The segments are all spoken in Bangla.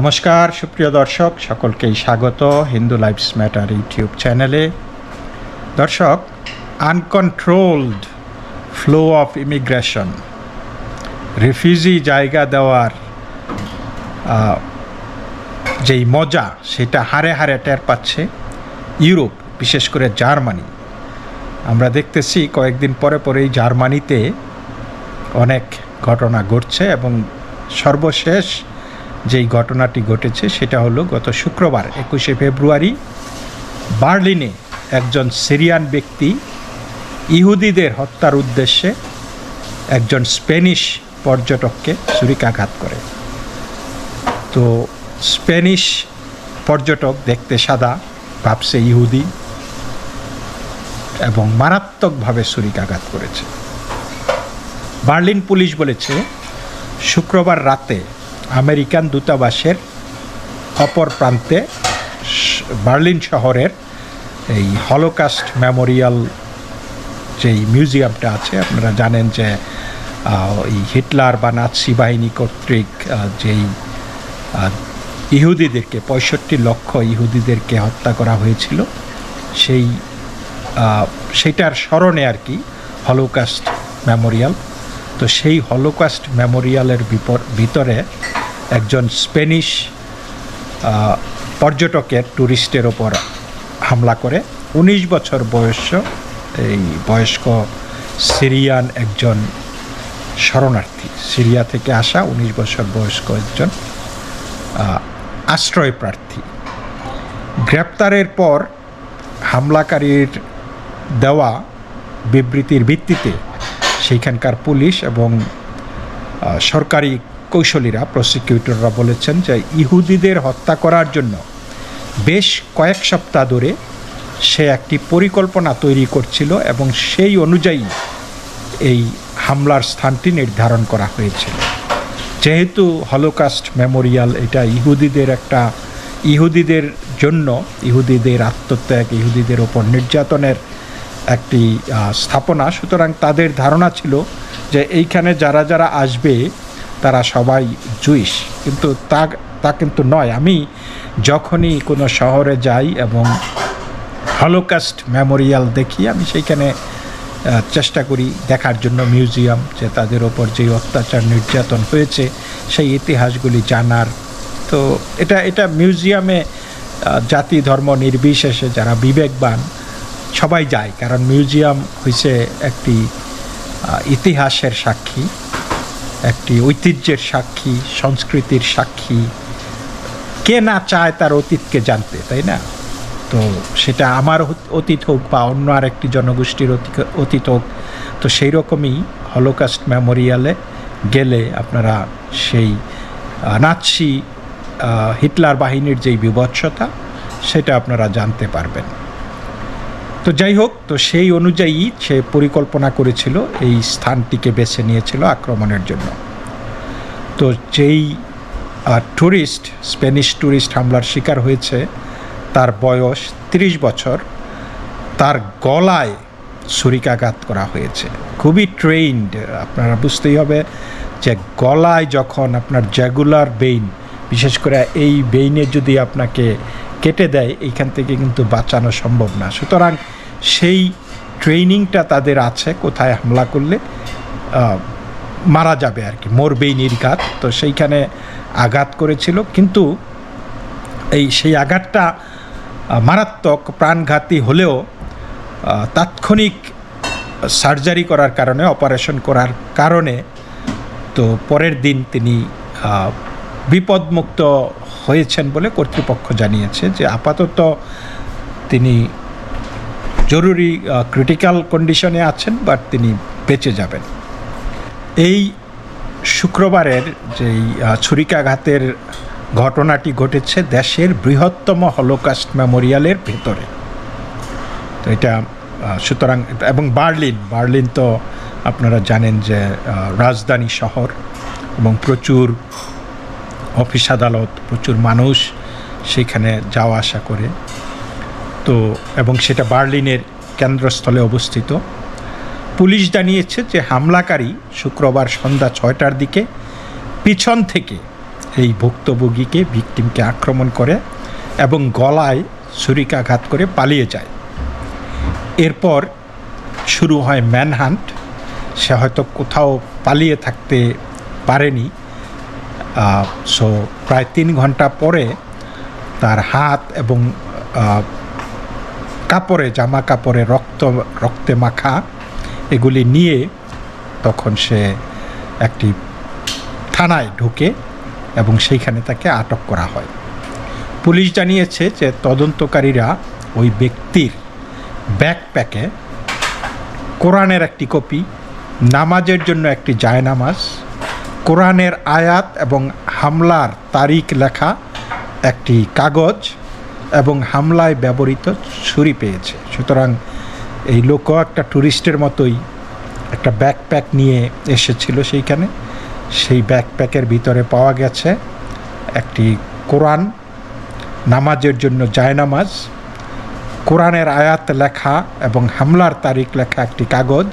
নমস্কার, সুপ্রিয় দর্শক, সকলকেই স্বাগত হিন্দু লাইফস ম্যাটার ইউটিউব চ্যানেলে। দর্শক uncontrolled flow of immigration refugee জায়গা দেওয়ার যেই মজা, সেটা হারে হারে টের পাচ্ছে ইউরোপ, বিশেষ করে জার্মানি। আমরা দেখতেছি কয়েকদিন পরে পরেই জার্মানিতে অনেক ঘটনা ঘটছে এবং সর্বশেষ যেই ঘটনাটি ঘটেছে, সেটা হলো গত শুক্রবার, একুশে ফেব্রুয়ারি, বার্লিনে একজন সিরিয়ান ব্যক্তি ইহুদিদের হত্যার উদ্দেশ্যে একজন স্প্যানিশ পর্যটককে ছুরিকাঘাত করে। তো স্প্যানিশ পর্যটক দেখতে সাদা, ভাবছে ইহুদি, এবং মারাত্মকভাবে ছুরিকাঘাত করেছে। বার্লিন পুলিশ বলেছে, শুক্রবার রাতে আমেরিকান দূতাবাসের অপর প্রান্তে বার্লিন শহরের এই হলোকাস্ট মেমোরিয়াল যেই মিউজিয়ামটা আছে, আপনারা জানেন যে এই হিটলার বা নাৎসি বাহিনী কর্তৃক যেই ইহুদিদেরকে, পঁয়ষট্টি লক্ষ ইহুদিদেরকে হত্যা করা হয়েছিল, সেই সেটার স্মরণে আর কি হলোকাস্ট মেমোরিয়াল তো সেই হলোকাস্ট মেমোরিয়ালের ভিতরে একজন স্প্যানিশ আহ, পর্যটকের ট্যুরিস্টের ওপর হামলা করে। উনিশ বছর বয়স এই বয়স্ক সিরিয়ান একজন শরণার্থী। সিরিয়া থেকে আসা উনিশ বছর বয়স্ক একজন আশ্রয় প্রার্থী। গ্রেপ্তারের পর হামলাকারীর দেওয়া বিবৃতির ভিত্তিতে সেইখানকার পুলিশ এবং সরকারি কৌশলীরা প্রসিকিউটররা বলেছেন যে ইহুদিদের হত্যা করার জন্য বেশ কয়েক সপ্তাহ ধরে সে একটি পরিকল্পনা তৈরি করছিল এবং সেই অনুযায়ী এই হামলার স্থানটি নির্ধারণ করা হয়েছিল যেহেতু হলোকাস্ট মেমোরিয়াল এটা ইহুদিদের একটা, ইহুদিদের জন্য, ইহুদিদের আত্মত্যাগ, ইহুদিদের ওপর নির্যাতনের একটি স্থাপনা। সুতরাং তাদের ধারণা ছিল যে এইখানে যারা যারা আসবে, তারা সবাই জুইশ। কিন্তু তা তা কিন্তু নয়। আমি যখনই কোনো শহরে যাই এবং হলোকাস্ট মেমোরিয়াল দেখি, আমি সেইখানে চেষ্টা করি দেখার জন্য মিউজিয়াম, যে তাদের ওপর যে অত্যাচার নির্যাতন হয়েছে, সেই ইতিহাসগুলি জানার। তো এটা এটা মিউজিয়ামে জাতি ধর্ম নির্বিশেষে যারা বিবেকবান সবাই যায়, কারণ মিউজিয়াম হয়েছে একটি ইতিহাসের সাক্ষী, একটি ঐতিহ্যের সাক্ষী, সংস্কৃতির সাক্ষী। কে না চায় তার অতীতকে জানতে, তাই না? তো সেটা আমার অতীত হোক বা অন্য আর একটি জনগোষ্ঠীর অতি- অতীত হোক, তো সেই রকমই হলোকাস্ট মেমোরিয়ালে গেলে আপনারা সেই নাৎসি হিটলার বাহিনীর যেই বিভৎসতা সেটা আপনারা জানতে পারবেন। তো যাই হোক, তো সেই অনুযায়ী সে পরিকল্পনা করেছিল, এই স্থানটিকে বেছে নিয়েছিল আক্রমণের জন্য। তো যেই ট্যুরিস্ট স্প্যানিশ ট্যুরিস্ট হামলার শিকার হয়েছে, তার বয়স ৩০ বছর, তার গলায় ছুরিকাঘাত করা হয়েছে। খুবই ট্রেইনড আপনারা বুঝতেই হবে যে গলায় যখন আপনার জ্যাগুলার বেইন বিশেষ করে এই বেইনে যদি আপনাকে কেটে দেয়, এইখান থেকে কিন্তু বাঁচানো সম্ভব না। সুতরাং সেই ট্রেনিংটা তাদের আছে, কোথায় হামলা করলে মারা যাবে আর কি, মরবেই নির্ঘাত। তো সেইখানে আঘাত করেছিল, কিন্তু এই সেই আঘাতটা মারাত্মক প্রাণঘাতী হলেও তাৎক্ষণিক সার্জারি করার কারণে, অপারেশন করার কারণে, তো পরের দিন তিনি বিপদমুক্ত হয়েছেন বলে কর্তৃপক্ষ জানিয়েছে যে আপাতত তিনি জরুরি ক্রিটিক্যাল কন্ডিশনে আছেন বাট তিনি বেঁচে যাবেন। এই শুক্রবারের যেই ছুরিকাঘাতের ঘটনাটি ঘটেছে দেশের বৃহত্তম হলোকাস্ট মেমোরিয়ালের ভেতরে। তো এটা সুতরাং, এবং বার্লিন বার্লিন তো আপনারা জানেন যে রাজধানী শহর এবং প্রচুর অফিস আদালত, প্রচুর মানুষ সেখানে যাওয়া আসা করে। তো, এবং সেটা বার্লিনের কেন্দ্রস্থলে অবস্থিত। পুলিশ জানিয়েছে যে হামলাকারী শুক্রবার সন্ধ্যা ছয়টার দিকে পিছন থেকে এই ভুক্তভোগীকে ভিকটিমকে আক্রমণ করে এবং গলায় ছুরিকাঘাত করে পালিয়ে যায়। এরপর শুরু হয় ম্যানহান্ট। সে হয়তো কোথাও পালিয়ে থাকতে পারেনি। সো প্রায় তিন ঘণ্টা পরে তার হাত এবং কাপড়ে, জামা কাপড়ে রক্ত, রক্তে মাখা এগুলি নিয়ে তখন সে একটি থানায় ঢুকে এবং সেইখানে তাকে আটক করা হয়। পুলিশ জানিয়েছে যে তদন্তকারীরা ওই ব্যক্তির ব্যাকপ্যাকে কোরআনের একটি কপি, নামাজের জন্য একটি জায়নামাজ কোরআনের আয়াত এবং হামলার তারিখ লেখা একটি কাগজ এবং হামলায় ব্যবহৃত ছুরি পেয়েছে। সুতরাং এই লোক একটা ট্যুরিস্টের মতোই একটা ব্যাকপ্যাক নিয়ে এসেছিল সেইখানে। সেই ব্যাকপ্যাকের ভিতরে পাওয়া গেছে একটি কোরআন, নামাজের জন্য জায়নামাজ, কোরআনের আয়াত লেখা এবং হামলার তারিখ লেখা একটি কাগজ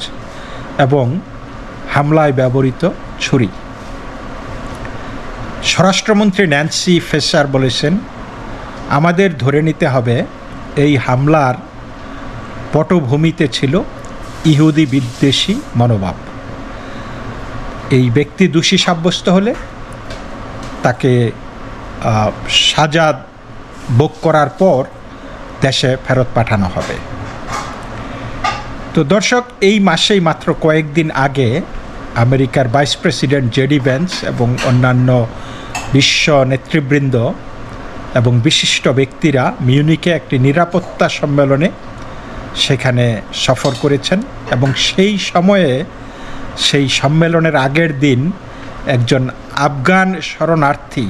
এবং হামলায় ব্যবহৃত ছুরি। স্বরাষ্ট্রমন্ত্রী ন্যান্সি ফেসার বলেছেন, আমাদের ধরে নিতে হবে এই হামলার পটভূমিতে ছিল ইহুদি বিদ্বেষী মনোভাব। এই ব্যক্তি দোষী সাব্যস্ত হলে তাকে সাজা ভোগ করার পর দেশে ফেরত পাঠানো হবে। তো দর্শক, এই মাসেই মাত্র কয়েকদিন আগে আমেরিকার ভাইস প্রেসিডেন্ট জেডি ভ্যান্স এবং অন্যান্য বিশ্ব নেতৃবৃন্দ এবং বিশিষ্ট ব্যক্তিরা মিউনিকে একটি নিরাপত্তা সম্মেলনে সেখানে সফর করেছেন এবং সেই সময়ে সেই সম্মেলনের আগের দিন একজন আফগান শরণার্থী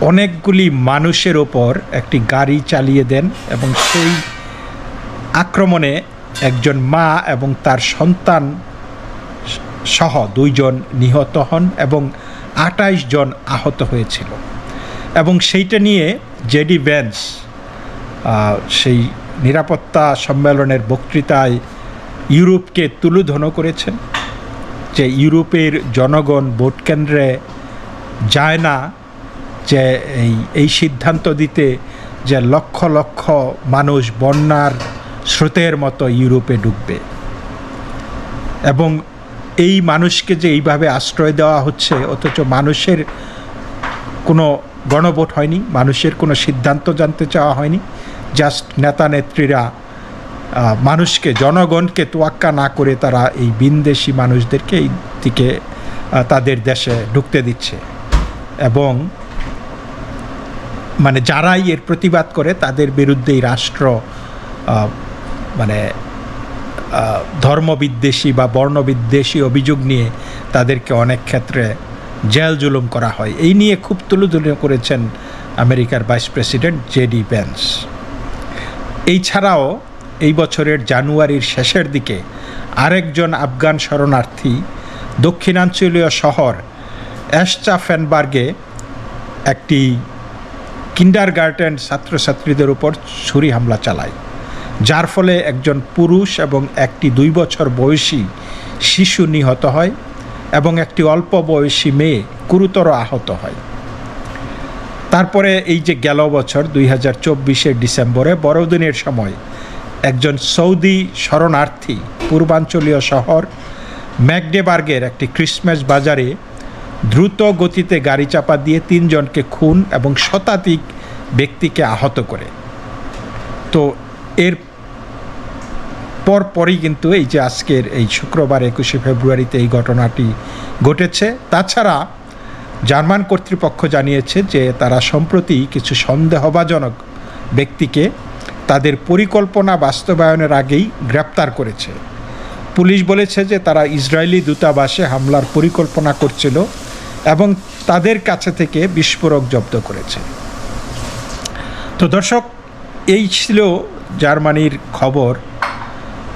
অনেকগুলি মানুষের ওপর একটি গাড়ি চালিয়ে দেন এবং সেই আক্রমণে একজন মা এবং তার সন্তান সহ দুইজন নিহত হন এবং আটাইশ জন আহত হয়েছিল। এবং সেইটা নিয়ে জেডি ভ্যান্স সেই নিরাপত্তা সম্মেলনের বক্তৃতায় ইউরোপকে তুলুধনো করেছেন যে ইউরোপের জনগণ ভোট কেন্দ্রে যায় না, যে এই এই সিদ্ধান্ত দিতে যে লক্ষ লক্ষ মানুষ বন্যার স্রোতের মতো ইউরোপে ঢুকবে এবং এই মানুষকে যে এইভাবে আশ্রয় দেওয়া হচ্ছে, অথচ মানুষের কোনো গণভোট হয়নি, মানুষের কোনো সিদ্ধান্ত জানতে চাওয়া হয়নি জাস্ট নেতা নেত্রীরা মানুষকে, জনগণকে তোয়াক্কা না করে তারা এই বিনদেশি মানুষদেরকে এই দিকে তাদের দেশে ঢুকতে দিচ্ছে। এবং মানে যারাই এর প্রতিবাদ করে, তাদের বিরুদ্ধেই রাষ্ট্র মানে ধর্মবিদ্বেষী বা বর্ণবিদ্বেষী অভিযোগ নিয়ে তাদেরকে অনেক ক্ষেত্রে জেল জুলুম করা হয়। এই নিয়ে খুব তুলুতুলু করেছেন আমেরিকার ভাইস প্রেসিডেন্ট জেডি পেন্স। এই ছাড়াও এই বছরের জানুয়ারির শেষের দিকে আরেকজন আফগান শরণার্থী দক্ষিণাঞ্চলীয় শহর অ্যাশচাফেনবার্গে একটি কিন্ডার গার্ডেন ছাত্রছাত্রীদের উপর ছুরি হামলা চালায়। যার ফলে একজন পুরুষ এবং একটি দুই বছর বয়সী শিশু নিহত হয় এবং একটি অল্প বয়সী মেয়ে গুরুতর আহত হয়। তারপরে এই যে গেল বছর দুই হাজার চব্বিশের ডিসেম্বরে বড়দিনের সময় একজন সৌদি শরণার্থী পূর্বাঞ্চলীয় শহর ম্যাকডেবার্গের একটি ক্রিসমাস বাজারে দ্রুত গতিতে গাড়ি চাপা দিয়ে তিনজনকে খুন এবং শতাধিক ব্যক্তিকে আহত করে। তো এর পরপরই কিন্তু এই যে আজকের এই শুক্রবার একুশে ফেব্রুয়ারিতে এই ঘটনাটি ঘটেছে। তাছাড়া জার্মান কর্তৃপক্ষ জানিয়েছে যে তারা সম্প্রতি কিছু সন্দেহভাজনক ব্যক্তিকে তাদের পরিকল্পনা বাস্তবায়নের আগেই গ্রেপ্তার করেছে। পুলিশ বলেছে যে তারা ইসরায়েলি দূতাবাসে হামলার পরিকল্পনা করছিল এবং তাদের কাছে থেকে বিস্ফোরক জব্দ করেছে। তো দর্শক, এই ছিল জার্মানির খবর।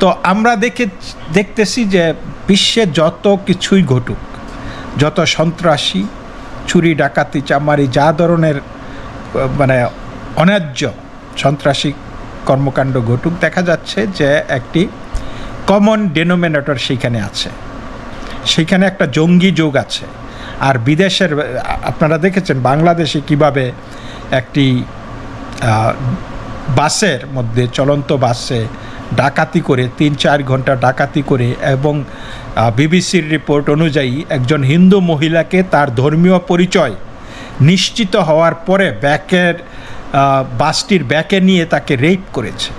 তো আমরা দেখে দেখতেছি যে বিশ্বে যত কিছুই ঘটুক, যত সন্ত্রাসী, চুরি, ডাকাতি, চামারি, যা ধরনের মানে অন্যায্য সন্ত্রাসী কর্মকাণ্ড ঘটুক, দেখা যাচ্ছে যে একটি কমন ডেনোমিনেটর সেইখানে আছে। সেইখানে একটা জঙ্গি যোগ আছে। আর বিদেশের, আপনারা দেখেছেন বাংলাদেশে কীভাবে একটি বাসের মধ্যে চলন্ত বাসে ডাকাতি করে, তিন চার ঘণ্টা ডাকাতি করে এবং বিবিসির রিপোর্ট অনুযায়ী একজন হিন্দু মহিলাকে তার ধর্মীয় পরিচয় নিশ্চিত হওয়ার পরে ব্যাকের বাসটির ব্যাকে নিয়ে তাকে রেপ করেছে।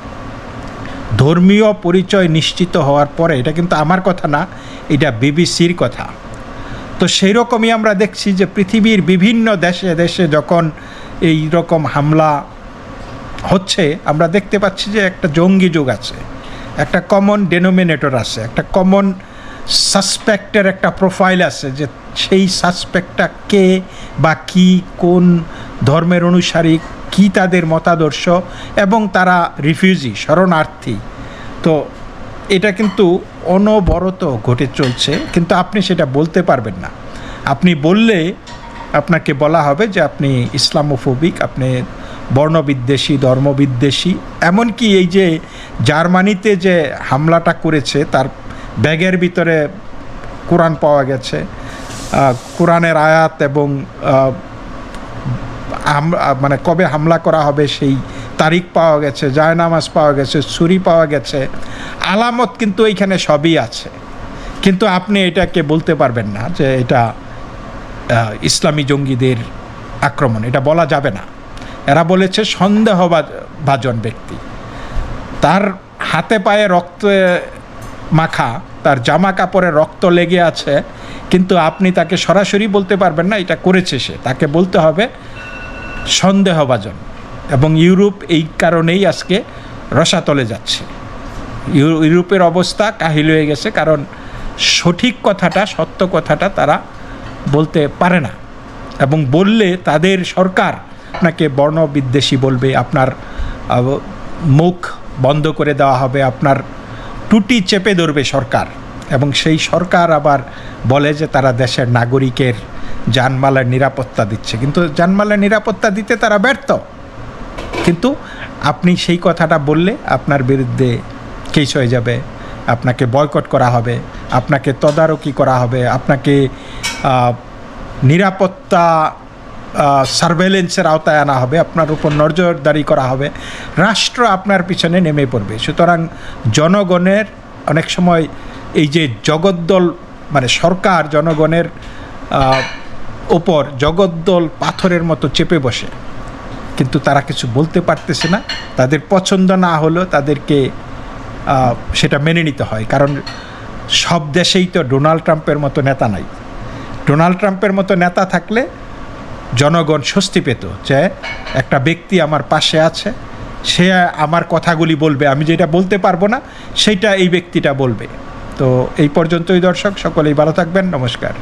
ধর্মীয় পরিচয় নিশ্চিত হওয়ার পরে, এটা কিন্তু আমার কথা না, এটা বিবিসির কথা। তো সেই রকমই আমরা দেখছি যে পৃথিবীর বিভিন্ন দেশে দেশে যখন এই রকম হামলা হচ্ছে আমরা দেখতে পাচ্ছি যে একটা জঙ্গি যুগ আছে, একটা কমন ডেনোমিনেটর আছে, একটা কমন সাসপেক্টের একটা প্রোফাইল আছে যে সেই সাসপেক্টটা কে বা কি, কোন ধর্মের অনুসারী, কি তাদের মতাদর্শ এবং তারা রিফিউজি শরণার্থী। তো এটা কিন্তু অনবরত ঘটে চলছে, কিন্তু আপনি সেটা বলতে পারবেন না। আপনি বললে আপনাকে বলা হবে যে আপনি ইসলামোফোবিক, আপনি বর্ণবিদ্বেষী, ধর্মবিদ্বেষী। এমনকি এই যে জার্মানিতে যে হামলাটা করেছে, তার ব্যাগের ভিতরে কোরআন পাওয়া গেছে। কোরআনের আয়াত এবং মানে কবে হামলা করা হবে সেই তারিখ পাওয়া গেছে, জায়নামাজ পাওয়া গেছে, ছুরি পাওয়া গেছে। আলামত কিন্তু এইখানে সবই আছে। কিন্তু আপনি এটাকে বলতে পারবেন না যে এটা ইসলামী জঙ্গিদের আক্রমণ। এটা বলা যাবে না। এরা বলেছে সন্দেহভাজন ব্যক্তি। তার হাতে পায়ে রক্ত মাখা, তার জামা কাপড়ে রক্ত লেগে আছে, কিন্তু আপনি তাকে সরাসরি বলতে পারবেন না, এটা করেছে সে। তাকে বলতে হবে সন্দেহভাজন। এবং ইউরোপ এই কারণেই আজকে রসাতলে যাচ্ছে। ইউ- ইউরোপের অবস্থা কাহিল হয়ে গেছে, কারণ সঠিক কথাটা, সত্য কথাটা তারা বলতে পারে না। এবং বললে তাদের সরকার আপনাকে বর্ণবিদ্বেষী বলবে, আপনার মুখ বন্ধ করে দেওয়া হবে, আপনার টুটি চেপে ধরবে সরকার। এবং সেই সরকার আবার বলে যে তারা দেশের নাগরিকের জানমালের নিরাপত্তা দিচ্ছে। কিন্তু জানমালের নিরাপত্তা দিতে তারা ব্যর্থ। কিন্তু আপনি সেই কথাটা বললে আপনার বিরুদ্ধে কেস হয়ে যাবে, আপনাকে বয়কট করা হবে, আপনাকে তদারকি করা হবে, আপনাকে নিরাপত্তা সার্ভেলেন্সের আওতায় আনা হবে, আপনার উপর নজরদারি করা হবে, রাষ্ট্র আপনার পিছনে নেমে পড়বে। সুতরাং জনগণের অনেক সময় এই যে জগদ্দল মানে সরকার জনগণের ওপর জগদ্দল পাথরের মতো চেপে বসে। কিন্তু তারা কিছু বলতে পারতেছে না। তাদের পছন্দ না হলেও তাদেরকে সেটা মেনে নিতে হয়। কারণ সব দেশেই তো ডোনাল্ড ট্রাম্পের মতো নেতা নাই। ডোনাল্ড ট্রাম্পের মতো নেতা থাকলে জনগণ স্বস্তি পেত যে একটা ব্যক্তি আমার পাশে আছে, সে আমার কথাগুলি বলবে, আমি যেটা বলতে পারব না সেইটা এই ব্যক্তিটা বলবে। তো এই পর্যন্তই দর্শক, সকলেই ভালো থাকবেন, নমস্কার।